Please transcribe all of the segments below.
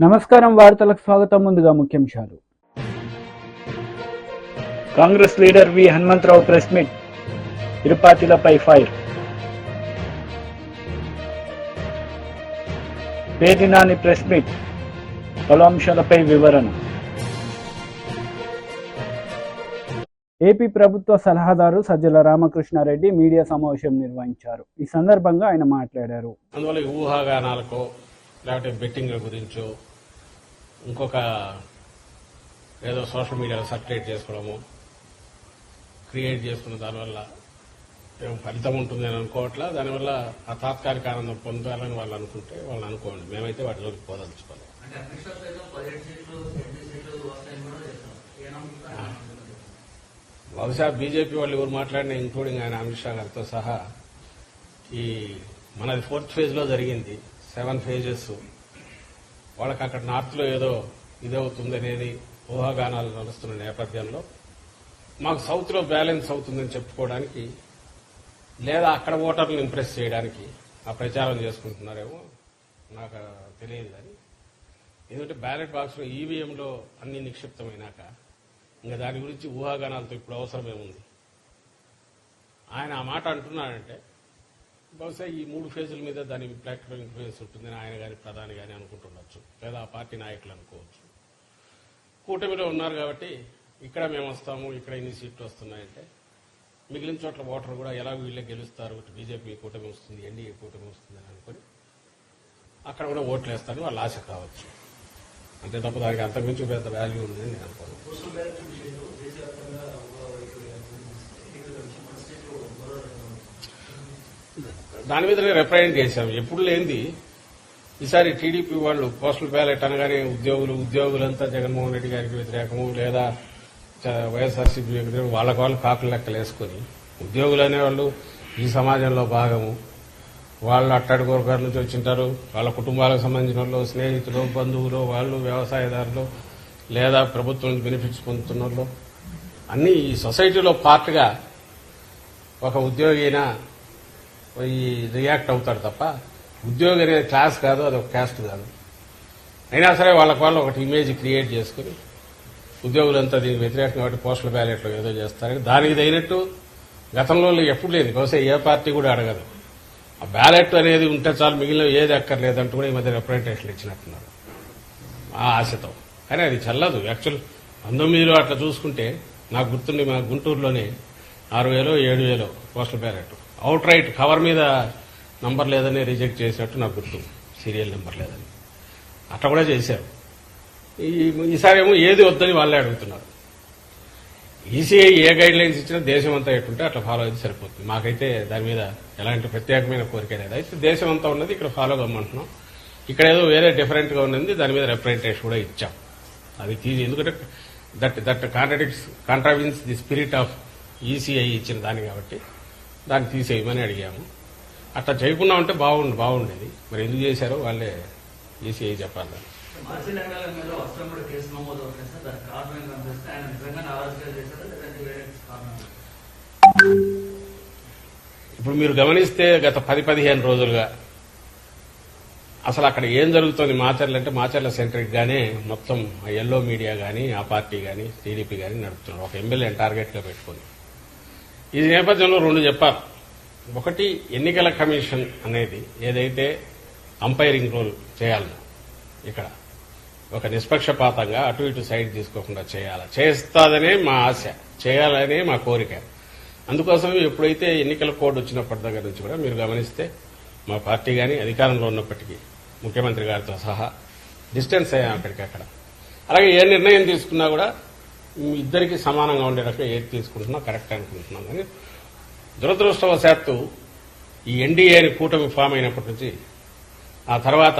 నమస్కారం వార్తలకు స్వాగతం. ముందుగా ముఖ్యాంశాలు. Congress leader V Hanumantharao press meet. తిరుపతిలపై fire. పేదినాని ప్రెస్ మీట్. పలు అంశాలపై వివరణ. ఏపీ ప్రభుత్వ సలహాదారు సజ్జల రామకృష్ణారెడ్డి మీడియా సమావేశం నిర్వహించారు. ఈ సందర్భంగా ఆయన మాట్లాడారు. అందువల్ల ఊహాగానాలకో లేకపోతే బెట్టింగ్ల గురించో ఇంకొక ఏదో సోషల్ మీడియాలో సర్క్యులేట్ చేసుకోవడము క్రియేట్ చేసుకున్న దానివల్ల ఏం ఫలితం ఉంటుంది అని అనుకోవట్లా దానివల్ల ఆ తాత్కాలిక ఆనందం పొందాలని వాళ్ళు అనుకుంటే వాళ్ళు అనుకోండి. మేమైతే వాటి జోలికి పోదలుచుకోలేదు. బహుశా బీజేపీ వాళ్ళు ఎవరు మాట్లాడినా ఇంక్లూడింగ్ ఆయన అమిత్ షా గారితో సహా ఈ మనది ఫోర్త్ ఫేజ్లో జరిగింది. సెవెన్ ఫేజెస్ వాళ్ళకి అక్కడ నార్త్లో ఏదో ఇదవుతుందనేది ఊహాగానాలు నడుస్తున్న నేపథ్యంలో మాకు సౌత్లో బ్యాలెన్స్ అవుతుందని చెప్పుకోవడానికి లేదా అక్కడ ఓటర్లను ఇంప్రెస్ చేయడానికి ఆ ప్రచారం చేసుకుంటున్నారేమో నాకు తెలియదు కానీ ఎందుకంటే బ్యాలెట్ బాక్స్లో ఈవీఎంలో అన్ని నిక్షిప్తమైనాక ఇంకా దాని గురించి ఊహాగానాలతో ఇప్పుడు అవసరమేముంది? ఆయన ఆ మాట అంటున్నాడంటే బహుశా ఈ మూడు ఫేజుల మీద దాని ప్రాక్టికల్ ఇన్ఫ్లుయెన్స్ ఉంటుందని ఆయన గారి ప్రధాని గాని అనుకుంటుండొచ్చు. లేదా ఆ పార్టీ నాయకులు అనుకోవచ్చు. కూటమిలో ఉన్నారు కాబట్టి ఇక్కడ మేము వస్తాము ఇక్కడ ఇన్ని సీట్లు వస్తున్నాయంటే మిగిలిన చోట్ల ఓటర్ కూడా ఎలా వీళ్ళే గెలుస్తారు. బీజేపీ కూటమి వస్తుంది ఎన్డీఏ కూటమి వస్తుంది అని అనుకుని అక్కడ కూడా ఓట్లు వేస్తారని వాళ్ళ ఆశ కావచ్చు. అంతే తప్ప దానికి అంతకుమించి పెద్ద వాల్యూ ఉందని నేను అనుకోను పోస్టల్ బ్యాలెట్ విషయంలో దేశవ్యాప్తంగా ఎన్నికల విషయం మన స్టేట్లో మరో దాని మీదనే రిప్రజెంట్ చేశాం. ఎప్పుడు లేనిది. ఈసారి టీడీపీ వాళ్ళు పోస్టల్ బ్యాలెట్ అనగానే ఉద్యోగులు ఉద్యోగులంతా జగన్మోహన్ రెడ్డి గారికి వ్యతిరేకము లేదా వైఎస్ఆర్సీపీ వ్యతిరేకం వాళ్ళకు వాళ్ళు కాకులు లెక్కలు వేసుకుని ఉద్యోగులు అనేవాళ్ళు ఈ సమాజంలో భాగము. వాళ్ళు అట్టడి వర్గాల నుంచి వచ్చింటారు. వాళ్ళ కుటుంబాలకు సంబంధించిన వాళ్ళు స్నేహితులు బంధువులు వాళ్ళు వ్యవసాయదారులు లేదా ప్రభుత్వం బెనిఫిట్స్ పొందుతున్న వాళ్ళు అన్ని ఈ సొసైటీలో పార్ట్గా ఒక ఉద్యోగి అయినా ఈ రియాక్ట్ అవుతాడు తప్ప ఉద్యోగి అనేది క్లాస్ కాదు అది ఒక క్యాస్ట్ కాదు. అయినా సరే వాళ్ళకి వాళ్ళు ఒకటి ఇమేజ్ క్రియేట్ చేసుకుని ఉద్యోగులంతా దీనికి వ్యతిరేకంగా కాబట్టి పోస్టల్ బ్యాలెట్లో ఏదో చేస్తారని దానికి తగినట్టు గతంలో ఎప్పుడు లేదు. బహుశా ఏ పార్టీ కూడా అడగదు. ఆ బ్యాలెట్ అనేది ఉంటే చాలు మిగిలిన ఏది అక్కర్లేదంటూ కూడా ఈ మధ్య రిప్రజెంటేషన్ ఇచ్చినట్టున్నారు. ఆ ఆశతో. కానీ అది చల్లదు. యాక్చువల్ పంతొమ్మిదిలో అట్లా చూసుకుంటే నాకు గుర్తుండి మా గుంటూరులోనే ఆరు వేలో ఏడు వేలో postal ballot out right cover మీద నంబర్ లేదని రిజెక్ట్ చేసినట్టు నాకు గుర్తు. సీరియల్ నెంబర్ లేదని. అట్లా కూడా చేశారు. ఈసారి ఏమో ఏది వద్దని వాళ్ళే అడుగుతున్నారు. ఈసీఐ ఏ గైడ్ లైన్స్ ఇచ్చినా దేశం అంతా ఎట్టుంటే అట్లా ఫాలో అయితే సరిపోతుంది. మాకైతే దాని మీద ఎలాంటి ప్రత్యేకమైన కోరిక లేదు. అయితే దేశం అంతా ఉన్నది ఇక్కడ ఫాలో కమ్మంటున్నాం. ఇక్కడ ఏదో వేరే డిఫరెంట్గా ఉన్నది దాని మీద రిప్రజెంటేషన్ కూడా ఇచ్చాం. అది తీసి ఎందుకంటే that that contradicts contravenes the spirit of ECI ఇచ్చిన దాన్ని కాబట్టి. దాన్ని తీసేయమని అడిగాము. అట్లా చేయకుండా ఉంటే బాగుండు బాగుండేది. మరి ఎందుకు చేశారో వాళ్ళే ఈసీఐ చెప్పాలి. ఇప్పుడు మీరు గమనిస్తే గత పది పదిహేను రోజులుగా అసలు అక్కడ ఏం జరుగుతోంది మాచర్లు అంటే మాచర్ల సెంట్రిక్ గానే మొత్తం ఆ ఎల్లో మీడియా గానీ ఆ పార్టీ గానీ టీడీపీ గానీ నడుపుతున్నారు. ఒక ఎమ్మెల్యేని టార్గెట్గా పెట్టుకుని ఈ నేపథ్యంలో రెండు చెప్పారు ఒకటి ఎన్నికల కమిషన్ అనేది ఏదైతే అంపైరింగ్ రోల్ చేయాలి ఇక్కడ ఒక నిష్పక్షపాతంగా అటు ఇటు సైడ్ తీసుకోకుండా చేయాలి? చేస్తాదనే మా ఆశ చేయాలనే మా కోరిక. అందుకోసం ఎప్పుడైతే ఎన్నికల కోడ్ వచ్చినప్పటి దగ్గర నుంచి కూడా మీరు గమనిస్తే మా పార్టీ కానీ అధికారంలో ఉన్నప్పటికీ ముఖ్యమంత్రి గారితో సహా డిస్టెన్స్ అయ్యాం అక్కడికక్కడ. అలాగే ఏ నిర్ణయం తీసుకున్నా కూడా ఇద్దరికి సమానంగా ఉండే రకంగా ఏది తీసుకుంటున్నా కరెక్ట్ అనుకుంటున్నాం. కానీ దురదృష్టవశాత్తు ఈ ఎన్డీఏని కూటమి ఫామ్ అయినప్పటి నుంచి ఆ తర్వాత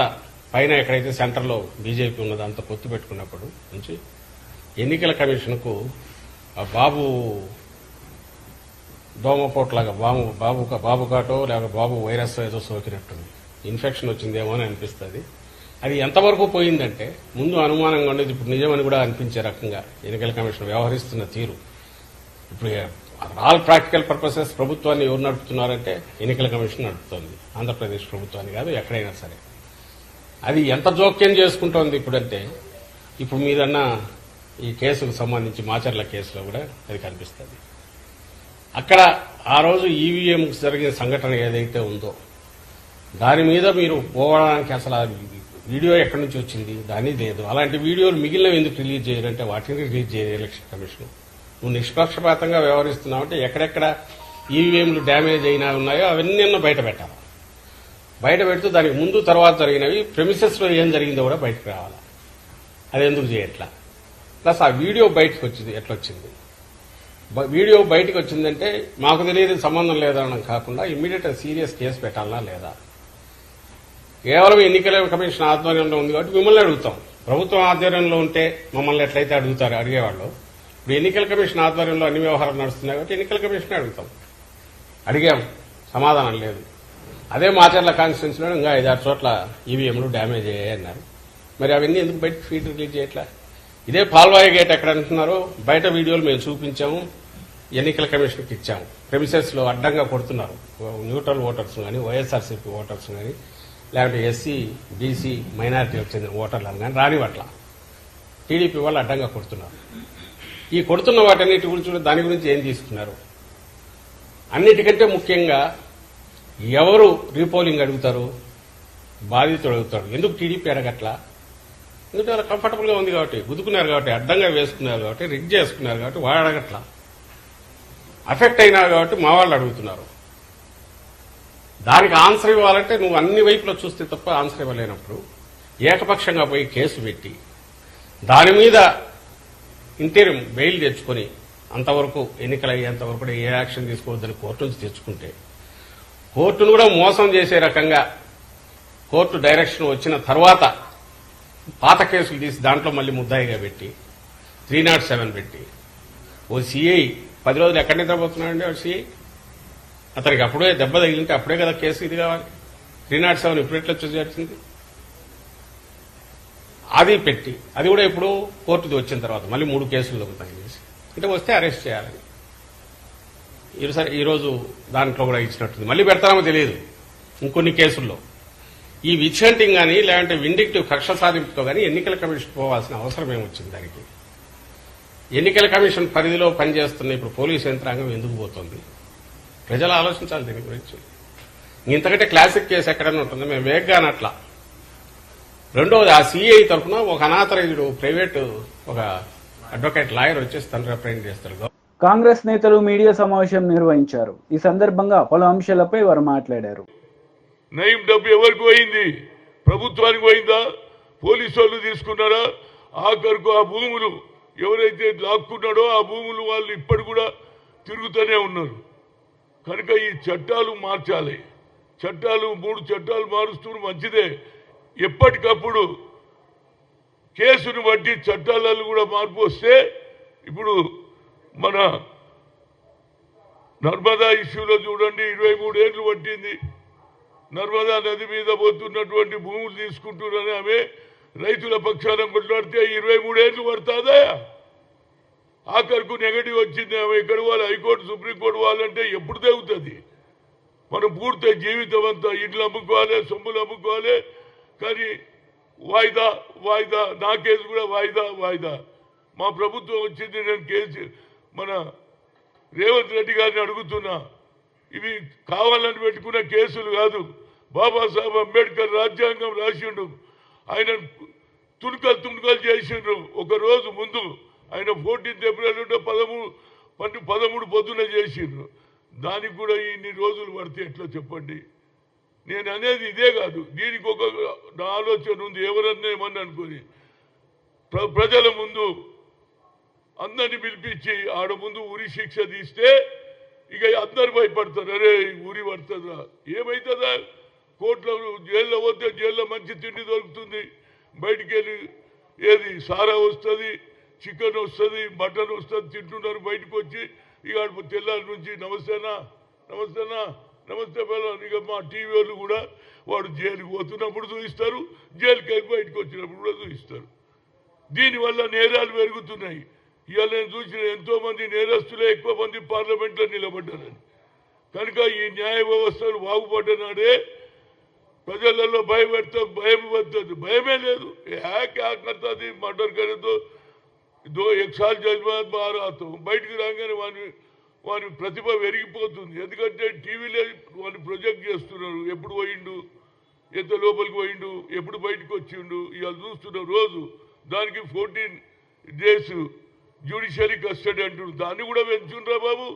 పైన ఎక్కడైతే సెంటర్లో బీజేపీ ఉన్నదో అంత పొత్తు పెట్టుకున్నప్పుడు నుంచి ఎన్నికల కమిషన్కు ఆ బాబు దోమపోట్లాగా బాబు బాబు బాబు కాటో లేక బాబు వైరస్ ఏదో సోకినట్టుంది. ఇన్ఫెక్షన్ వచ్చిందేమో అని అనిపిస్తుంది. అది ఎంతవరకు పోయిందంటే ముందు అనుమానంగా ఉండేది ఇప్పుడు నిజమని కూడా అనిపించే రకంగా ఎన్నికల కమిషన్ వ్యవహరిస్తున్న తీరు. ఇప్పుడు ఆల్ ప్రాక్టికల్ పర్పసెస్ ప్రభుత్వాన్ని ఎవరు నడుపుతున్నారంటే ఎన్నికల కమిషన్ నడుపుతోంది. ఆంధ్రప్రదేశ్ ప్రభుత్వాన్ని కాదు ఎక్కడైనా సరే. అది ఎంత జోక్యం చేసుకుంటోంది ఇప్పుడంటే ఇప్పుడు మీరన్న ఈ కేసుకు సంబంధించి మాచర్ల కేసులో కూడా అది కనిపిస్తుంది. అక్కడ ఆ రోజు ఈవీఎంకు జరిగిన సంఘటన ఏదైతే ఉందో దాని మీద మీరు పోవడానికి అసలు ఆ వీడియో ఎక్కడి నుంచి వచ్చింది? దాన్ని లేదు. అలాంటి వీడియోలు మిగిలినవి ఎందుకు రిలీజ్ చేయాలంటే వాటిని రిలీజ్ చేయాలి ఎలక్షన్ కమిషన్. నువ్వు నిష్పక్షపాతంగా వ్యవహరిస్తున్నావు అంటే ఎక్కడెక్కడ ఈవీఎంలు డ్యామేజ్ అయినా ఉన్నాయో అవన్నీ బయట పెట్టాలి. బయట పెడుతూ దానికి ముందు తర్వాత జరిగినవి ప్రెమిసెస్లో ఏం జరిగిందో కూడా బయటకు రావాలి. అది ఎందుకు చేయట్లా? ప్లస్ ఆ వీడియో బయటకు వచ్చింది ఎట్లొచ్చింది వీడియో బయటకు వచ్చిందంటే మాకు తెలియదు సంబంధం లేదనడం కాకుండా ఇమ్మీడియట్ సీరియస్ కేసు పెట్టాలా లేదా? కేవలం ఎన్నికల కమిషన్ ఆధ్వర్యంలో ఉంది కాబట్టి మిమ్మల్ని అడుగుతాం. ప్రభుత్వం ఆధ్వర్యంలో ఉంటే మమ్మల్ని ఎట్లయితే అడుగుతారు అడిగేవాళ్ళు. ఇప్పుడు ఎన్నికల కమిషన్ ఆధ్వర్యంలో అన్ని వ్యవహారాలు నడుస్తున్నాయి కాబట్టి ఎన్నికల కమిషన్ అడుగుతాం. అడిగాం. సమాధానం లేదు. అదే మాచర్ల కాన్స్టిట్యున్సీలో ఇంకా ఐదారు చోట్ల ఈవీఎంలు డ్యామేజ్ అయ్యాయి అన్నారు. మరి అవన్నీ ఎందుకు బయట ఫీడ్ రిలీజ్ చేయట్లా? ఇదే పాల్వాయి గేట్ ఎక్కడ అంటున్నారో? బయట వీడియోలు మేము చూపించాము. ఎన్నికల కమిషన్కి ఇచ్చాము. ప్రెమిసెస్లో అడ్డంగా కొడుతున్నారు. న్యూట్రల్ ఓటర్స్ కానీ వైఎస్ఆర్సీపీ ఓటర్స్ కానీ లేకపోతే ఎస్సీ బీసీ మైనారిటీలకు చెందిన ఓటర్లను కానీ రానివట్ల టీడీపీ వాళ్ళు అడ్డంగా కొడుతున్నారు. ఈ కొడుతున్న వాటన్నిటి గురించి దాని గురించి ఏం తీసుకున్నారు? అన్నిటికంటే ముఖ్యంగా ఎవరు రీపోలింగ్ అడుగుతారు? బాధితుడు అడుగుతాడు. ఎందుకు టీడీపీ అడగట్లా? ఎందుకంటే వాళ్ళు కంఫర్టబుల్గా ఉంది కాబట్టి గుద్దుకున్నారు కాబట్టి అడ్డంగా వేసుకున్నారు కాబట్టి రిగ్ చేసుకున్నారు కాబట్టి వాడు అడగట్లా? అఫెక్ట్ అయినారు కాబట్టి మా వాళ్ళు అడుగుతున్నారు. దానికి ఆన్సర్ ఇవ్వాలంటే నువ్వు అన్ని వైపులో చూస్తే తప్ప ఆన్సర్ ఇవ్వలేనప్పుడు ఏకపక్షంగా పోయి కేసు పెట్టి దాని మీద ఇంటీరియం బెయిల్ తెచ్చుకొని అంతవరకు ఎన్నికలు అయ్యేంత కూడా ఏ యాక్షన్ తీసుకోవద్దని కోర్టు నుంచి తెచ్చుకుంటే కోర్టును కూడా మోసం చేసే రకంగా కోర్టు డైరెక్షన్ వచ్చిన తర్వాత పాత కేసులు తీసి దాంట్లో మళ్ళీ ముద్దాయిగా పెట్టి త్రీ నాట్ సెవెన్ పెట్టి ఓ సిఐ పది రోజులు ఎక్కడ నిద్రపోతున్నాడండి వాడు సిఐ? అతనికి అప్పుడే దెబ్బ తగిలింటే అప్పుడే కదా కేసు ఇది కావాలి. త్రీ నాట్ సెవెన్ ఇప్పుడు ఎట్లా వచ్చింది అది పెట్టి అది కూడా ఇప్పుడు కోర్టుది వచ్చిన తర్వాత మళ్ళీ మూడు కేసులు దొరుకుతాయి చేసి అంటే వస్తే అరెస్ట్ చేయాలని ఈ ఈరోజు దాంట్లో కూడా ఇచ్చినట్టుంది. మళ్ళీ పెడతామో తెలియదు. ఇంకొన్ని కేసుల్లో. ఈ విచ్చంటింగ్ కానీ లేదంటే విండిక్టివ్ కక్ష సాధింపుతో కానీ ఎన్నికల కమిషన్ పోవాల్సిన అవసరం ఏమొచ్చింది దానికి? ఎన్నికల కమిషన్ పరిధిలో పనిచేస్తున్న ఇప్పుడు పోలీసు యంత్రాంగం ఎందుకు పోతుంది? ప్రజలు ఆలోచించాలి దీని గురించి. ఇంతకంటే క్లాసిక్ కేసు ఎక్కడైనా ఉంటుంది మేము వేగ్గా అనట్లా. రెండవది ఆ సిఐ తరఫున ఒక అనాథరైజుడు ప్రైవేట్ ఒక అడ్వకేట్ లాయర్ వచ్చేసి తను రిప్రజెంట్ చేస్తారు కాంగ్రెస్ నేతలు మీడియా సమావేశం నిర్వహించారు. ఈ సందర్భంగా పలు అంశాలపై వారు మాట్లాడారు. నయం డబ్బు ఎవరికి పోయింది? ప్రభుత్వానికి పోయిందా? పోలీసు వాళ్ళు తీసుకున్నారా? ఆఖరుకు ఆ భూములు ఎవరైతే లాక్కున్నాడో ఆ భూములు వాళ్ళు ఇప్పటి కూడా తిరుగుతూనే ఉన్నారు. కనుక ఈ చట్టాలు మార్చాలి. చట్టాలు మూడు చట్టాలు మారుస్తూ మంచిదే. ఎప్పటికప్పుడు కేసును బట్టి చట్టాలలో కూడా మార్పు వస్తే ఇప్పుడు మన నర్మదా ఇష్యూలో చూడండి ఇరవై మూడేళ్ళు పట్టింది. నర్మదా నది మీద పోతున్నటువంటి భూములు తీసుకుంటున్నారని ఆమె రైతుల పక్షాన కొట్లాడితే ఇరవై మూడేళ్ళు పడుతుందా? ఆఖరుకు నెగటివ్ వచ్చింది ఆమె ఎక్కడ వాళ్ళు హైకోర్టు సుప్రీంకోర్టు వాళ్ళంటే ఎప్పుడు తెగుతుంది మనం పూర్తి జీవితం అంతా ఇడ్లు అమ్ముకోవాలి సొమ్ములు అమ్ముకోవాలి కానీ వాయిదా వాయిదా నా కేసు కూడా వాయిదా వాయిదా. మా ప్రభుత్వం వచ్చింది నేను కేసు మన రేవంత్ రెడ్డి గారిని అడుగుతున్నా. ఇవి కావాలని పెట్టుకున్న కేసులు కాదు. బాబాసాహెబ్ అంబేద్కర్ రాజ్యాంగం రాసిండు. ఆయన తుణుకలు తుణుకలు చేసిండ్రు. ఒకరోజు ముందు ఆయన ఫోర్టీన్త్ ఏప్రిల్ ఉంటే పదమూడు పన్ను పదమూడు పొద్దున చేసిండ్రు. దానికి కూడా ఇన్ని రోజులు పడితే ఎట్లా చెప్పండి? నేను అనేది ఇదే కాదు. దీనికి ఒక నా ఆలోచన ఉంది. ఎవరన్నా ఏమన్నా అనుకుని ప్ర- ప్రజల ముందు అందరిని పిలిపించి ఆడ ముందు ఉరి శిక్ష తీస్తే ఇక అందరు భయపడతారు. అరే ఉరి పడుతుందా? ఏమవుతుందా కోర్టులో జైల్లో పోతే జైల్లో మంచి తిండి దొరుకుతుంది. బయటికి వెళ్ళి ఏది సారా వస్తుంది? చికెన్ వస్తుంది మటన్ వస్తుంది తింటున్నారు బయటకు వచ్చి. ఇక తెల్లారి నుంచి నమస్తేనా నమస్తేనా నమస్తే పిల్లలు ఇక మా టీవీ వాళ్ళు కూడా వాడు జైలుకి పోతున్నప్పుడు చూపిస్తారు జైలుకి వెళ్ళి బయటకు వచ్చినప్పుడు కూడా చూపిస్తారు. దీనివల్ల నేరాలు పెరుగుతున్నాయి. ఇవాళ నేను చూసిన ఎంతోమంది నేరస్తులే ఎక్కువ మంది పార్లమెంట్లో నిలబడ్డారని. కనుక ఈ న్యాయ వ్యవస్థలు బాగుపడ్డనాడే ప్రజలలో భయపెడతాం భయం పడుతుంది భయమే లేదు. యా క్యా కర్తాది మర్డర్ కరేతో దో ఎక్ జజ్బాత్ బాగా బయటికి రాగానే వాని వాని ప్రతిభ పెరిగిపోతుంది ఎందుకంటే టీవీలో వాడిని ప్రొజెక్ట్ చేస్తున్నారు. ఎప్పుడు పోయిండు? ఎంత లోపలికి పోయిండు? ఎప్పుడు బయటకు వచ్చిండు? ఇవాళ చూస్తున్న రోజు దానికి ఫోర్టీన్ డేస్ జ్యుడిషియరీ కస్టడీ అంటున్నారు. దాన్ని కూడా పెంచుండ్రా బాబు?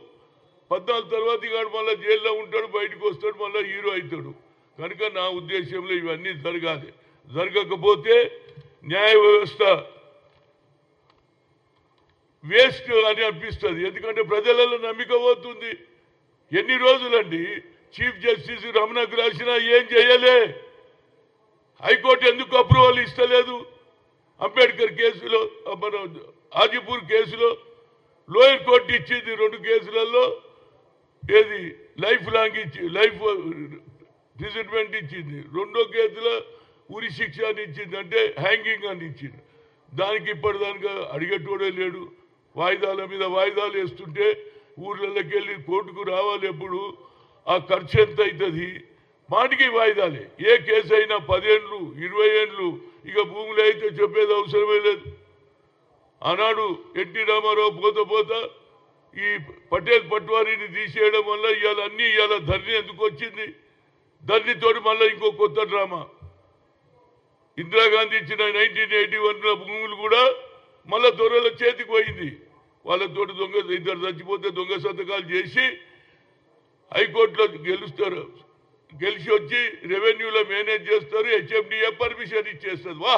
పద్నాలుగు తర్వాత ఇక మళ్ళీ జైల్లో ఉంటాడు బయటకు వస్తాడు మళ్ళీ హీరో అవుతాడు. కనుక నా ఉద్దేశంలో ఇవన్నీ జరగాలి. జరగకపోతే న్యాయ వ్యవస్థ వేస్ట్ అని అనిపిస్తుంది. ఎందుకంటే ప్రజలలో నమ్మిక పోతుంది. ఎన్ని రోజులండి? చీఫ్ జస్టిస్ రమణకు రాసినా ఏం చేయలే. హైకోర్టు ఎందుకు అప్రూవల్ ఇస్తలేదు? అంబేద్కర్ కేసులో మన హాజీపూర్ కేసులో లోయర్ కోర్టు ఇచ్చింది రెండు కేసులలో. ఏది? లైఫ్ లాంగ్ ఇచ్చి లైఫ్ ప్రిజర్మెంట్ ఇచ్చింది. రెండో కేసులో ఉరి శిక్ష అని ఇచ్చింది. అంటే హ్యాంగింగ్ అని ఇచ్చింది. దానికి ఇప్పటిదానికి అడిగేటోడే లేడు. వాయిదాల మీద వాయిదాలు వేస్తుంటే ఊర్లలోకి వెళ్ళి కోర్టుకు రావాలి ఎప్పుడు? ఆ ఖర్చు ఎంత అవుతుంది? మాటికి వాయిదాలే. ఏ కేసు అయినా పదేండ్లు ఇరవై ఏండ్లు ఇక భూములు అయితే చెప్పేది అవసరమే లేదు. ఆనాడు ఎన్టీ రామారావు పోత పోత ఈ పటేల్ పట్వారీని తీసేయడం వల్ల ఇవాళ అన్ని ఇవాళ ధరణి ఎందుకు వచ్చింది? ధరణితోటి మళ్ళీ ఇంకో కొత్త డ్రామా. ఇందిరాగాంధీ ఇచ్చిన నైన్టీన్ ఎయిటీ వన్లో భూములు కూడా మళ్ళా దొరల చేతికి పోయింది. వాళ్ళ తోటి దొంగ ఇద్దరు చచ్చిపోతే దొంగ సంతకాలు చేసి హైకోర్టులో గెలుస్తారు. గెలిచి వచ్చి రెవెన్యూలో మేనేజ్ చేస్తారు. హెచ్ఎండిఏ పర్మిషన్ ఇచ్చేస్తుంది వా!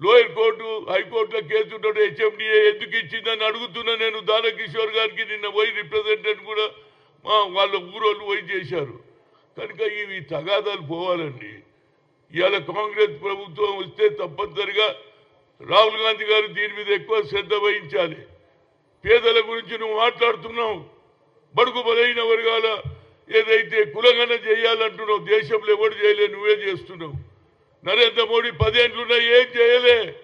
లోయర్ కోర్టు హైకోర్టులో కేసు ఉంటాడు హెచ్ఎండిఏ ఎందుకు ఇచ్చిందని అడుగుతున్నా నేను దానకిషోర్ గారికి. నిన్న పోయి రిప్రజెంటేటివ్ కూడా మా వాళ్ళ ఊరోళ్ళు పోయి చేశారు. కనుక ఇవి తగాదాలు పోవాలండి. ఇవాళ కాంగ్రెస్ ప్రభుత్వం వస్తే తప్పనిసరిగా రాహుల్ గాంధీ గారు దీని మీద ఎక్కువ శ్రద్ధ వహించాలి. పేదల గురించి నువ్వు మాట్లాడుతున్నావు. బడుగు బలైన వర్గాల ఏదైతే కులగన చేయాలంటున్నావు దేశంలో ఎవడు చేయలే నువ్వే చేస్తున్నావు. నరేంద్ర మోడీ పదేంట్లున్నా ఏం చేయలే.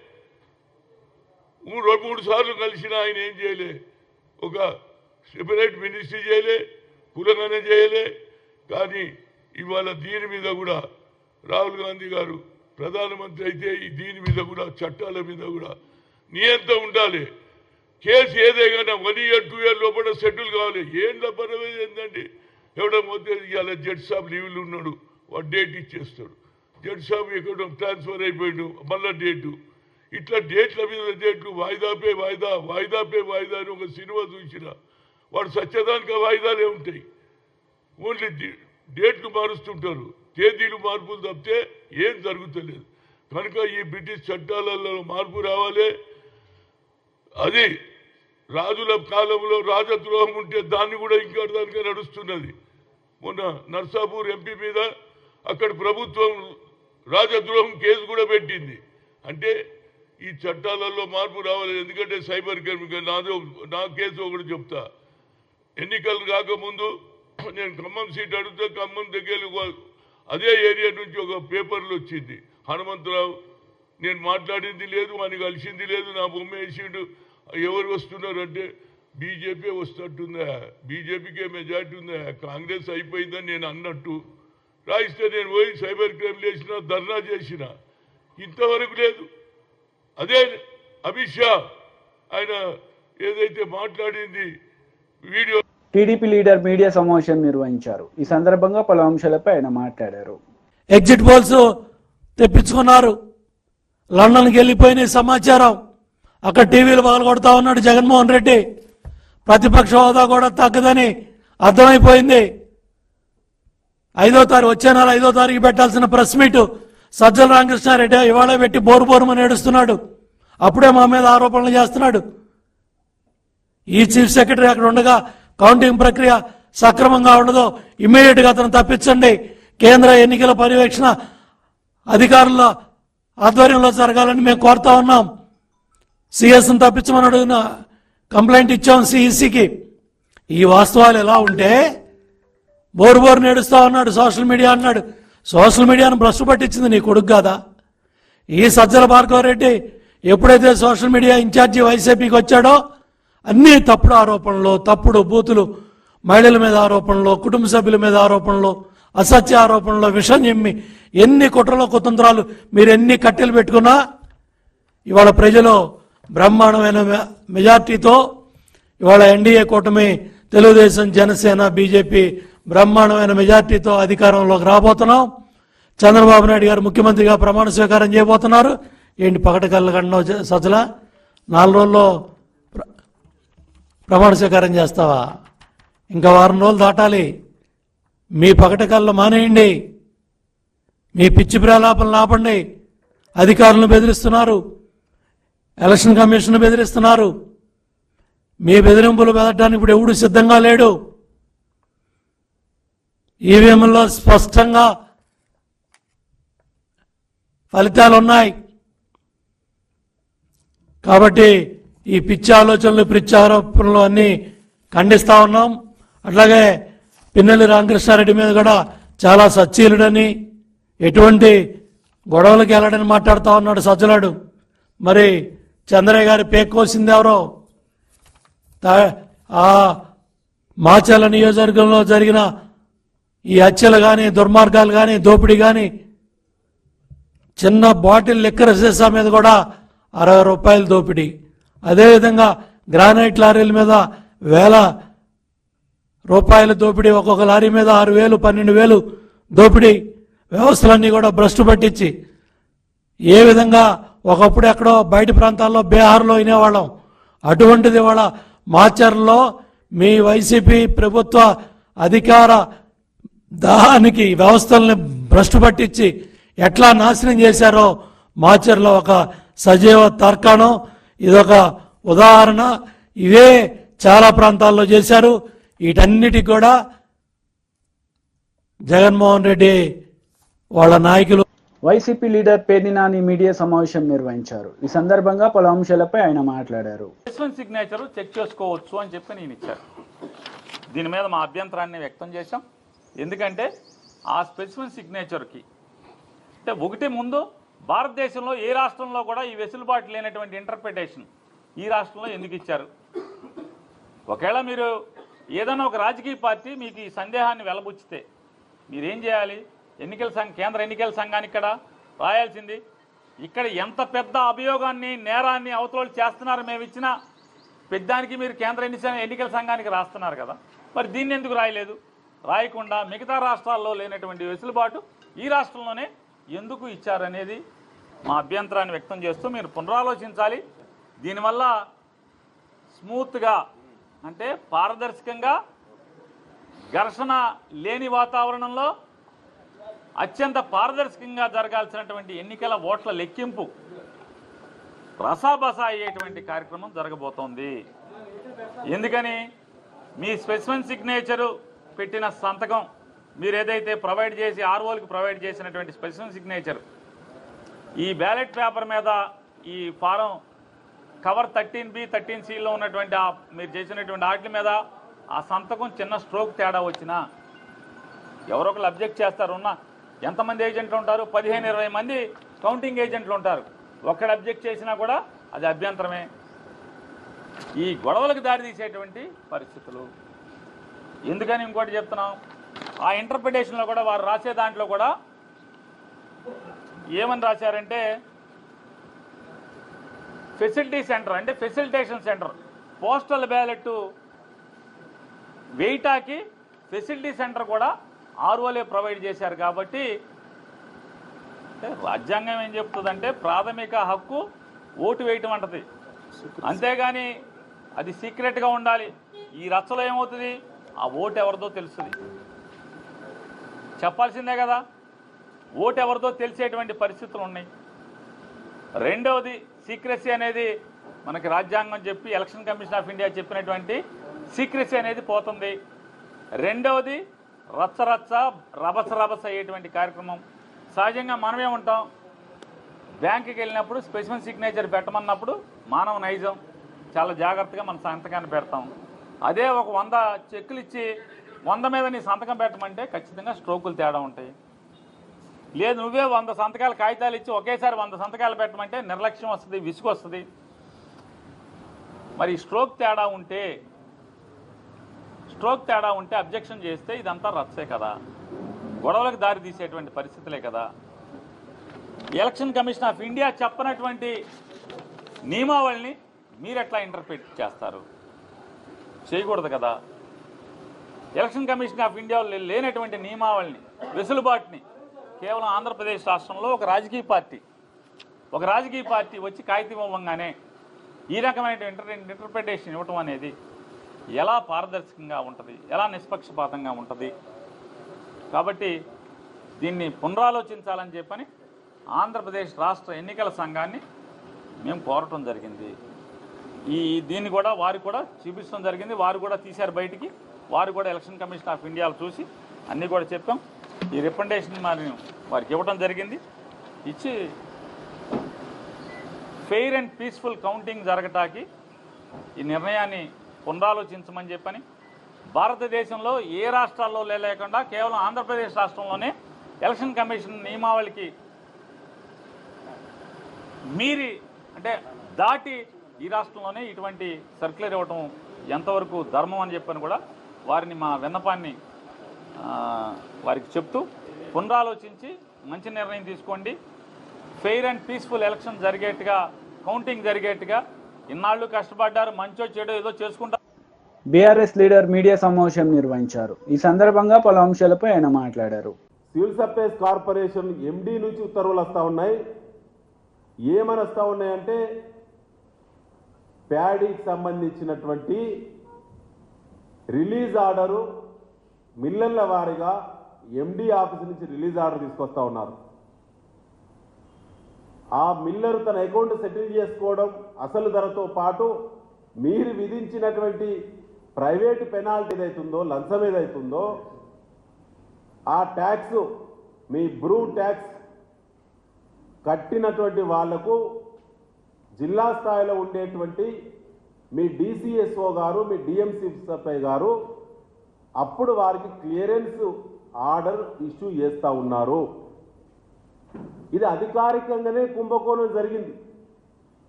రెండు మూడు సార్లు కలిసిన ఆయన ఏం చేయలే. ఒక సెపరేట్ మినిస్ట్రీ చేయలే కులగన చేయలే. కానీ ఇవాళ దీని మీద కూడా రాహుల్ గాంధీ గారు ప్రధానమంత్రి అయితే దీని మీద కూడా చట్టాల మీద కూడా నియంత్రణ ఉండాలి? కేసు ఏదైనా వన్ ఇయర్ టూ ఇయర్ లోపల సెటిల్ కావాలి. ఏం పర్వాలేదు ఏంటండి ఎవడో మొదటి ఇవాళ జడ్ సాబ్ లీవ్లు ఉన్నాడు వాడు డేట్ ఇచ్చేస్తాడు. జడ్ సాబ్ ఎక్కడ ట్రాన్స్ఫర్ అయిపోయాడు మళ్ళా డేటు. ఇట్లా డేట్ల మీద డేట్లు వాయిదాపే వాయిదా వాయిదాపే వాయిదా అని ఒక సినిమా చూసిన వాడు సత్యదానికి వాయిదాలే ఉంటాయి. ఓన్లీ డేట్లు మారుస్తుంటారు. తేదీలు మార్పులు తప్పితే ఏం జరుగుతలేదు. కనుక ఈ బ్రిటిష్ చట్టాలలో మార్పు రావాలి. అది రాజుల కాలంలో రాజద్రోహం ఉంటే దాన్ని కూడా ఇంకా దానికే నడుస్తున్నది. మొన్న నర్సాపూర్ ఎంపీ మీద అక్కడ ప్రభుత్వం రాజద్రోహం కేసు కూడా పెట్టింది. అంటే ఈ చట్టాలలో మార్పు రావాలి. ఎందుకంటే సైబర్ క్రైమ్ నాదో నా కేసు ఒకటి చెప్తా. ఎన్నికలు కాకముందు నేను ఖమ్మం సీట్ అడిగితే ఖమ్మం దగ్గర అదే ఏరియా నుంచి ఒక పేపర్లు వచ్చింది. హనుమంతరావు నేను మాట్లాడింది లేదు అని కలిసింది లేదు నా బొమ్మ వేసిండు. ఎవరు వస్తున్నారు అంటే బీజేపీ వస్తున్నట్టుందా? బీజేపీకే మెజార్టీ ఉందా? కాంగ్రెస్ అయిపోయిందని నేను అన్నట్టు. రాయిస్తే నేను పోయి సైబర్ క్రైమ్ చేసిన ధర్నా చేసిన. ఇంతవరకు లేదు. అదే అమిత్ షా ఆయన ఏదైతే మాట్లాడింది వీడియో టీడీపీ లీడర్ మీడియా సమావేశం నిర్వహించారు. ఈ సందర్భంగా పలు అంశాలపై ఆయన మాట్లాడారు. Exit polls తెప్పించుకున్నారు. లండన్కి వెళ్ళిపోయిన సమాచారం. అక్కడ టీవీలు పగలగొడతా ఉన్నాడు జగన్మోహన్ రెడ్డి. ప్రతిపక్ష హోదా కూడా తగ్గదని అర్థమైపోయింది. ఐదో తారీఖు వచ్చే నెల ఐదో తారీఖు పెట్టాల్సిన ప్రెస్ మీట్ సజ్జల రామకృష్ణారెడ్డి ఇవాళ పెట్టి బోరు బోరుమని ఏడుస్తున్నాడు. అప్పుడే మా మీద ఆరోపణలు చేస్తున్నాడు. ఈ చీఫ్ సెక్రటరీ అక్కడ ఉండగా కౌంటింగ్ ప్రక్రియ సక్రమంగా ఉండదో ఇమ్మీడియట్గా అతను తప్పించండి. కేంద్ర ఎన్నికల పర్యవేక్షణ అధికారుల ఆధ్వర్యంలో జరగాలని మేము కోరుతా ఉన్నాం. సిఎస్ని తప్పించమని అడిగిన కంప్లైంట్ ఇచ్చాం సిఈసికి ఈ వాస్తవాలు ఎలా ఉంటే బోరు బోరు నేడుస్తా ఉన్నాడు సోషల్ మీడియా అన్నాడు. సోషల్ మీడియాను భ్రష్టు పట్టించింది నీ కొడుకు కాదా? ఈ సజ్జల భార్గవరెడ్డి ఎప్పుడైతే సోషల్ మీడియా ఇన్ఛార్జి వైసీపీకి వచ్చాడో అన్ని తప్పుడు ఆరోపణలు తప్పుడు బూతులు మహిళల మీద ఆరోపణలు కుటుంబ సభ్యుల మీద ఆరోపణలు అసత్య ఆరోపణలో విషం చెమ్మి ఎన్ని కుట్రలో కుతంత్రాలు మీరు ఎన్ని కట్టెలు పెట్టుకున్నా ఇవాళ ప్రజలు బ్రహ్మాండమైన మె- మెజార్టీతో ఇవాళ ఎన్డీఏ కూటమి తెలుగుదేశం జనసేన బీజేపీ బ్రహ్మాండమైన మెజార్టీతో అధికారంలోకి రాబోతున్నాం. చంద్రబాబు నాయుడు గారు ముఖ్యమంత్రిగా ప్రమాణ స్వీకారం చేయబోతున్నారు. ఏంటి పకట కళ్ళ కన్నా సజల నాలుగు రోజుల్లో ప్రమాణ స్వీకారం చేస్తావా? ఇంకా వారం రోజులు దాటాలి. మీ పకట కళ్ళు మానేయండి. మీ పిచ్చి ప్రలాపనలు ఆపండి అధికారులను బెదిరిస్తున్నారు. ఎలక్షన్ కమిషన్ బెదిరిస్తున్నారు. మీ బెదిరింపులు బెదటానికి ఇప్పుడు ఎవడు సిద్ధంగా లేడు? ఈవీఎంలో స్పష్టంగా ఫలితాలు ఉన్నాయి కాబట్టి ఈ పిచ్చి ఆలోచనలు పిచ్చి ఆరోపణలు అన్నీ ఖండిస్తా ఉన్నాం. అట్లాగే పిన్నెల్లి రామకృష్ణారెడ్డి మీద కూడా చాలా సచ్చీలుడని ఎటువంటి గొడవలకు వెళ్ళడని మాట్లాడుతూ ఉన్నాడు సజ్జలాడు మరి చంద్రయ్య గారి పేక్కోసింది ఎవరో? ఆ మాచల నియోజకవర్గంలో జరిగిన ఈ హత్యలు కానీ దుర్మార్గాలు కానీ దోపిడీ కానీ చిన్న బాటిల్ లిక్కర్ సీసా మీద కూడా అరవై రూపాయలు దోపిడీ. అదేవిధంగా గ్రానైట్ లారీల మీద వేల రూపాయల దోపిడీ ఒక్కొక్క లారీ మీద ఆరు వేలు పన్నెండు వేలు దోపిడీ వ్యవస్థలన్నీ కూడా భ్రష్టు పట్టించి ఏ విధంగా ఒకప్పుడు ఎక్కడో బయట ప్రాంతాల్లో బీహార్లో వినేవాళ్ళం. అటువంటిది వాళ్ళ మాచర్లో మీ వైసీపీ ప్రభుత్వ అధికార దాహానికి వ్యవస్థల్ని భ్రష్టు పట్టించి ఎట్లా నాశనం చేశారో మాచర్లో ఒక సజీవ తర్కాణం. ఇదొక ఉదాహరణ. ఇవే చాలా ప్రాంతాల్లో చేశారు. వీటన్నిటికి కూడా జగన్మోహన్ రెడ్డి వాళ్ళ నాయకులు వైసీపీ లీడర్ పేర్నినాని మీడియా సమావేశం నిర్వహించారు. ఈ సందర్భంగా పలు అంశాలపై ఆయన మాట్లాడారు. సిగ్నేచర్ చెక్ చేసుకోవచ్చు అని చెప్పి నేను ఇచ్చాను. దీని మీద మా అభ్యంతరాన్ని వ్యక్తం చేశాం. ఎందుకంటే ఆ స్పెసిఫిక్ సిగ్నేచర్కి అంటే ఒకటి ముందు భారతదేశంలో ఏ రాష్ట్రంలో కూడా ఈ వెసులుబాటు లేనటువంటి ఇంటర్ప్రిటేషన్ ఈ రాష్ట్రంలో ఎందుకు ఇచ్చారు? ఒకవేళ మీరు ఏదైనా ఒక రాజకీయ పార్టీ మీకు ఈ సందేహాన్ని వెలబుచ్చితే మీరేం చేయాలి? ఎన్నికల సంఘ కేంద్ర ఎన్నికల సంఘానికి ఇక్కడ రాయాల్సింది. ఇక్కడ ఎంత పెద్ద అభియోగాన్ని నేరాన్ని అవతలోలు చేస్తున్నారు మేము ఇచ్చిన పెద్దానికి మీరు కేంద్ర ఎన్నికల సంఘానికి రాస్తున్నారు కదా. మరి దీన్ని ఎందుకు రాయలేదు? రాయకుండా మిగతా రాష్ట్రాల్లో లేనటువంటి వెసులుబాటు ఈ రాష్ట్రంలోనే ఎందుకు ఇచ్చారనేది మా అభ్యంతరాన్ని వ్యక్తం చేస్తూ మీరు పునరాలోచించాలి. దీనివల్ల స్మూత్గా అంటే పారదర్శకంగా ఘర్షణ లేని వాతావరణంలో అత్యంత పారదర్శకంగా జరగాల్సినటువంటి ఎన్నికల ఓట్ల లెక్కింపు రసాబసా అయ్యేటువంటి కార్యక్రమం జరగబోతోంది. ఎందుకని? మీ స్పెసిఫిన్ సిగ్నేచరు పెట్టిన సంతకం మీరు ఏదైతే ప్రొవైడ్ చేసి ఆర్ఓలకి ప్రొవైడ్ చేసినటువంటి స్పెసిఫిన్ సిగ్నేచర్ ఈ బ్యాలెట్ పేపర్ మీద ఈ form cover thirteen B thirteen సిలో ఉన్నటువంటి ఆ మీరు చేసినటువంటి వాటి మీద ఆ సంతకం చిన్న స్ట్రోక్ తేడా వచ్చినా ఎవరొకరు అబ్జెక్ట్ చేస్తారు ఉన్న ఎంతమంది ఏజెంట్లు ఉంటారు? పదిహేను ఇరవై మంది కౌంటింగ్ ఏజెంట్లు ఉంటారు. ఒక్కడు అబ్జెక్ట్ చేసినా కూడా అది అభ్యంతరమే. ఈ గొడవలకు దారితీసేటువంటి పరిస్థితులు. ఎందుకని ఇంకోటి చెప్తున్నాం? ఆ ఇంటర్ప్రిటేషన్లో కూడా వారు రాసే దాంట్లో కూడా ఏమని రాశారంటే ఫెసిలిటీ సెంటర్ అంటే ఫెసిలిటేషన్ సెంటర్ పోస్టల్ బ్యాలెట్ వెయిటాకి ఫెసిలిటీ సెంటర్ కూడా ఆర్ఓలే ప్రొవైడ్ చేశారు కాబట్టి రాజ్యాంగం ఏం చెప్తుందంటే ప్రాథమిక హక్కు ఓటు వేయటం అంటది. అంతేగాని అది సీక్రెట్గా ఉండాలి. ఈ రచ్చలో ఏమవుతుంది? ఆ ఓటు ఎవరిదో తెలుస్తుంది. చెప్పాల్సిందే కదా. ఓటు తెలిసేటువంటి పరిస్థితులు ఉన్నాయి. రెండవది సీక్రెసీ అనేది మనకి రాజ్యాంగం చెప్పి ఎలక్షన్ కమిషన్ ఆఫ్ ఇండియా చెప్పినటువంటి సీక్రెసీ అనేది పోతుంది. రెండవది రచ్చ రచ్చ రభస రభస అయ్యేటువంటి కార్యక్రమం. సహజంగా మనమే ఉంటాం. బ్యాంకుకి వెళ్ళినప్పుడు స్పెసిఫిక్ సిగ్నేచర్ పెట్టమన్నప్పుడు మానవ నైజం. చాలా జాగ్రత్తగా మన సంతకాన్ని పెడతాం. అదే ఒక వంద చెక్కులు ఇచ్చి వంద మీద నీ సంతకం పెట్టమంటే ఖచ్చితంగా స్ట్రోకులు తేడా ఉంటాయి. లేదు నువ్వే వంద సంతకాలు కాగితాలు ఇచ్చి ఒకేసారి వంద సంతకాలు పెట్టమంటే నిర్లక్ష్యం వస్తుంది విసుగు వస్తుంది. మరి స్ట్రోక్ తేడా ఉంటే స్ట్రోక్ తేడా ఉంటే అబ్జెక్షన్ చేస్తే ఇదంతా రచ్చే కదా. గొడవలకు దారి తీసేటువంటి పరిస్థితులే కదా. ఎలక్షన్ కమిషన్ ఆఫ్ ఇండియా చెప్పనటువంటి నియమావళిని మీరు ఎట్లా ఇంటర్ప్రిట్ చేస్తారు? చేయకూడదు కదా. ఎలక్షన్ కమిషన్ ఆఫ్ ఇండియా లేనటువంటి నియమావళిని వెసులుబాటుని కేవలం ఆంధ్రప్రదేశ్ రాష్ట్రంలో ఒక రాజకీయ పార్టీ ఒక రాజకీయ పార్టీ వచ్చి కాగితం ఇవ్వంగానే ఈ రకమైన ఇంటర్ ఇంటర్ప్రిటేషన్ ఇవ్వటం అనేది ఎలా పారదర్శకంగా ఉంటుంది ఎలా నిష్పక్షపాతంగా ఉంటుంది? కాబట్టి దీన్ని పునరాలోచించాలని చెప్పని ఆంధ్రప్రదేశ్ రాష్ట్ర ఎన్నికల సంఘాన్ని మేము కోరటం జరిగింది. ఈ దీన్ని కూడా వారు కూడా చూపించడం జరిగింది వారు కూడా తీశారు బయటికి. వారు కూడా ఎలక్షన్ కమిషన్ ఆఫ్ ఇండియాలో చూసి అన్నీ కూడా చెప్పాం. ఈ రిప్రజెంటేషన్ మరి వారికి ఇవ్వడం జరిగింది. ఇచ్చి ఫెయిర్ అండ్ పీస్ఫుల్ కౌంటింగ్ జరగటానికి ఈ నిర్ణయాన్ని పునరాలోచించమని చెప్పని భారతదేశంలో ఏ రాష్ట్రాల్లో లేకుండా కేవలం ఆంధ్రప్రదేశ్ రాష్ట్రంలోనే ఎలక్షన్ కమిషన్ నియమావళికి మీరి అంటే దాటి ఈ రాష్ట్రంలోనే ఇటువంటి సర్క్యులర్ ఇవ్వటం ఎంతవరకు ధర్మం అని చెప్పని కూడా వారిని మా విన్నపాన్ని ఆ, వారికి చెప్తూ పునరాలోచించి మంచి నిర్ణయం తీసుకోండి. ఫెయిర్ అండ్ పీస్ఫుల్ ఎలక్షన్ జరిగేట్టుగా కౌంటింగ్ జరిగేట్టుగా ఇన్నాళ్ళు కష్టపడ్డారు మంచో చెడో ఏదో చేసుకుంటారు బీఆర్ఎస్ లీడర్ మీడియా సమావేశం నిర్వహించారు. ఈ సందర్భంగా పలు అంశాలపై ఆయన మాట్లాడారు. సివిల్ సప్లైస్ కార్పొరేషన్ ఎండి నుంచి ఉత్తర్వులు వస్తూ ఉన్నాయి. ఏమని వస్తూ ఉన్నాయంటే ప్యాడీకి సంబంధించినటువంటి రిలీజ్ ఆర్డరు మిల్లర్ల వారీగా ఎండి ఆఫీస్ నుంచి రిలీజ్ ఆర్డర్ తీసుకొస్తా ఉన్నారు. ఆ మిల్లర్ తన అకౌంట్ సెటిల్ చేసుకోవడం అసలు ధరతో పాటు మీరు విధించినటువంటి ప్రైవేట్ పెనాల్టీ ఏదైతుందో లంచం ఏదైతుందో ఆ ట్యాక్స్ మీ బ్రూ ట్యాక్స్ కట్టినటువంటి వాళ్ళకు జిల్లా స్థాయిలో ఉండేటువంటి మీ డిసిఎస్ఓ గారు మీ డిఎంసిఎఫ్ఐ గారు అప్పుడు వారికి క్లియరెన్స్ ఆర్డర్ ఇష్యూ చేస్తూ ఉన్నారు. ఇది అధికారికంగానే కుంభకోణం జరిగింది.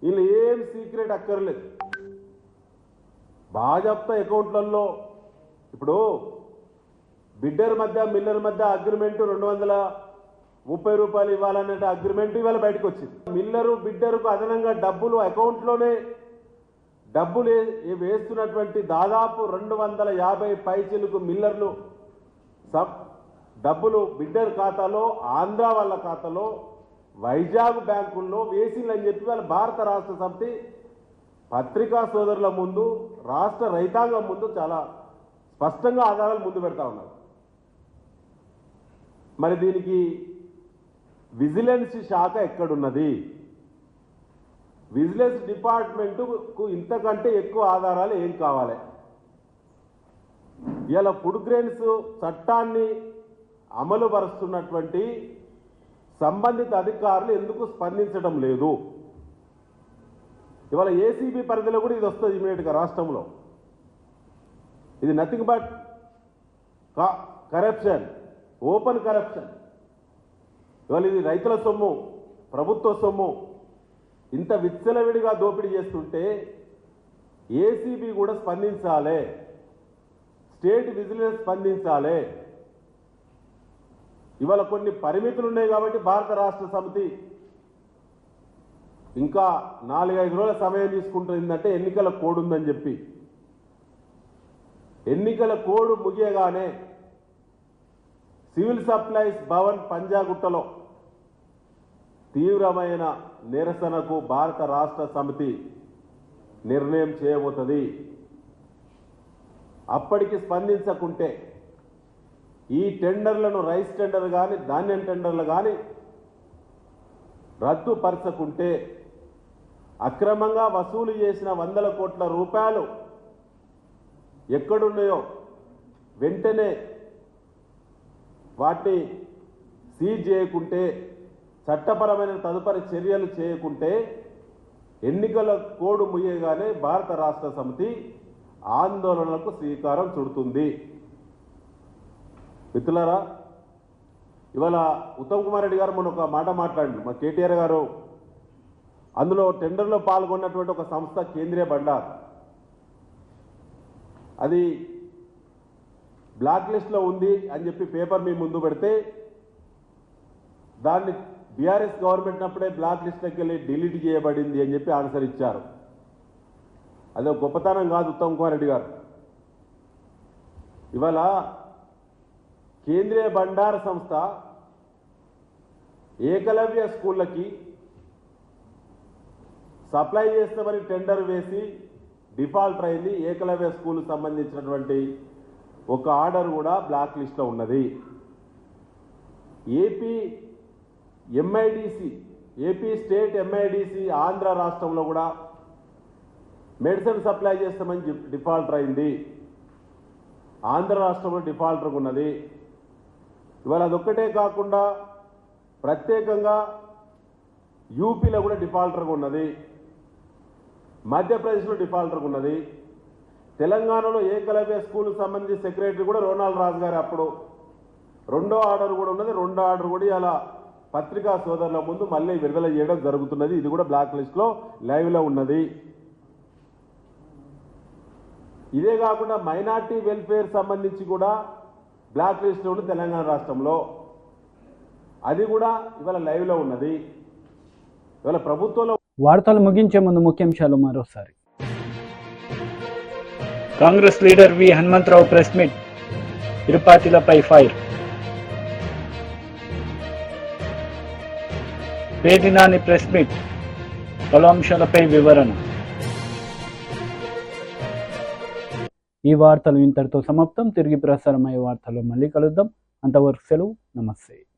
వీళ్ళు ఏం సీక్రెట్ అక్కర్లేదు. భాజప్తా అకౌంట్లలో ఇప్పుడు బిడ్డర్ మధ్య మిల్లర్ మధ్య అగ్రిమెంట్ రెండు వందల ముప్పై రూపాయలు ఇవ్వాలనే అగ్రిమెంట్ ఇవాళ బయటకు వచ్చింది మిల్లరు బిడ్డరుకు అదనంగా డబ్బులు అకౌంట్లోనే డబ్బులు వేస్తున్నటువంటి దాదాపు రెండు వందల యాభై పైచీలకు మిల్లర్లు సబ్ డబ్బులు బిడ్డర్ ఖాతాలో ఆంధ్ర వాళ్ళ ఖాతాలో వైజాగ్ బ్యాంకుల్లో వేసిందని చెప్పి వాళ్ళ భారత రాష్ట్ర సమితి పత్రికా సోదరుల ముందు రాష్ట్ర రైతాంగం ముందు చాలా స్పష్టంగా ఆధారాలు ముందు పెడతా ఉన్నారు. మరి దీనికి విజిలెన్స్ శాఖ ఎక్కడున్నది? విజిలెన్స్ డిపార్ట్మెంటుకు ఇంతకంటే ఎక్కువ ఆధారాలు ఏం కావాలి? ఇలా ఫుడ్ గ్రెయిన్స్ చట్టాన్ని అమలు పరుస్తున్నటువంటి సంబంధిత అధికారులు ఎందుకు స్పందించడం లేదు? ఇవాళ ఏసీబీ పరిధిలో కూడా ఇది వస్తుంది ఇమీడియట్గా రాష్ట్రంలో. ఇది nothing but corruption open corruption ఇవాళ ఇది రైతుల సొమ్ము ప్రభుత్వ సొమ్ము. ఇంత విచ్చలవిడిగా దోపిడీ చేస్తుంటే ఏసీబీ కూడా స్పందించాలి. స్టేట్ విజిలెన్స్ స్పందించాలి. ఇవాళ కొన్ని పరిమితులు ఉన్నాయి కాబట్టి భారత రాష్ట్ర సమితి ఇంకా నాలుగైదు రోజుల సమయం తీసుకుంటుందంటే ఎన్నికల కోడ్ ఉందని చెప్పి. ఎన్నికల కోడ్ ముగియగానే సివిల్ సప్లైస్ భవన్ పంజాగుట్టలో తీవ్రమైన నిరసనకు భారత రాష్ట్ర సమితి నిర్ణయం చేయబోతుంది. అప్పటికి స్పందించకుంటే ఈ టెండర్లను రైస్ టెండర్ కానీ ధాన్యం టెండర్లు కానీ రద్దుపరచకుంటే అక్రమంగా వసూలు చేసిన వందల కోట్ల రూపాయలు ఎక్కడున్నాయో వెంటనే వాటిని సీజ్ చేయకుంటే చట్టపరమైన తదుపరి చర్యలు చేయకుంటే ఎన్నికల కోడు ముయ్యగానే భారత రాష్ట్ర సమితి ఆందోళనలకు శ్రీకారం చుడుతుంది. మిత్రులారా ఇవాళ ఉత్తమ్ కుమార్ రెడ్డి గారు మొన్న ఒక మాట మాట్లాడండి మా కేటీఆర్ గారు. అందులో టెండర్లో పాల్గొన్నటువంటి ఒక సంస్థ కేంద్రీయ బండార్. అది బ్లాక్ లిస్ట్లో ఉంది అని చెప్పి పేపర్ మీ ముందు పెడితే దాన్ని బీఆర్ఎస్ గవర్నమెంట్ అప్పుడే బ్లాక్ లిస్ట్లోకి వెళ్ళి డిలీట్ చేయబడింది అని చెప్పి ఆన్సర్ ఇచ్చారు. అదే గొప్పతనం కాదు ఉత్తమ్ కుమార్ రెడ్డి గారు. ఇవాళ కేంద్రీయ భండార సంస్థ ఏకలవ్య స్కూళ్ళకి సప్లై చేస్తామని టెండర్ వేసి డిఫాల్ట్ అయింది. ఏకలవ్య స్కూల్ సంబంధించినటువంటి ఒక ఆర్డర్ కూడా బ్లాక్ లిస్ట్లో ఉన్నది. AP MIDC AP state MIDC Andhra రాష్ట్రంలో కూడా మెడిసిన్ సప్లై చేస్తామని డిఫాల్టర్ అయింది. ఆంధ్ర రాష్ట్రంలో డిఫాల్టర్ ఉన్నది. ఇవాళ అదొక్కటే కాకుండా ప్రత్యేకంగా యూపీలో కూడా డిఫాల్టర్గా ఉన్నది. మధ్యప్రదేశ్లో డిఫాల్టర్గా ఉన్నది. తెలంగాణలో ఏకలవ్య స్కూల్ సంబంధించి సెక్రటరీ కూడా రోనాల్డ్ రాజు గారు అప్పుడు. రెండో ఆర్డర్ కూడా ఉన్నది. రెండో ఆర్డర్ కూడా ఇలా పత్రికా సోదరుల ముందు మళ్ళీ విడుదల చేయడం జరుగుతున్నది. ఇది కూడా బ్లాక్ లిస్ట్లో లైవ్లో ఉన్నది. ఇదే కాకుండా మైనార్టీ వెల్ఫేర్ సంబంధించి కూడా బ్లాక్ లిస్ట్లో ఉంది తెలంగాణ రాష్ట్రంలో. అది కూడా ఇవాళ లైవ్లో ఉన్నది. ఇవాళ ప్రభుత్వంలో వార్తలు ముగించే ముందు ముఖ్యాంశాలు మరోసారి. Congress leader V Hanumantha Rao press meet. తిరుపతిలపై fire. పేదినాని ప్రెస్ మీట్. పలు అంశాలపై వివరణ. ఈ వార్తలు ఇంతటితో సమాప్తం. తిరిగి ప్రసారమయ్యే వార్తలు మళ్ళీ కలుద్దాం. అంతవరకు సెలవు. నమస్తే.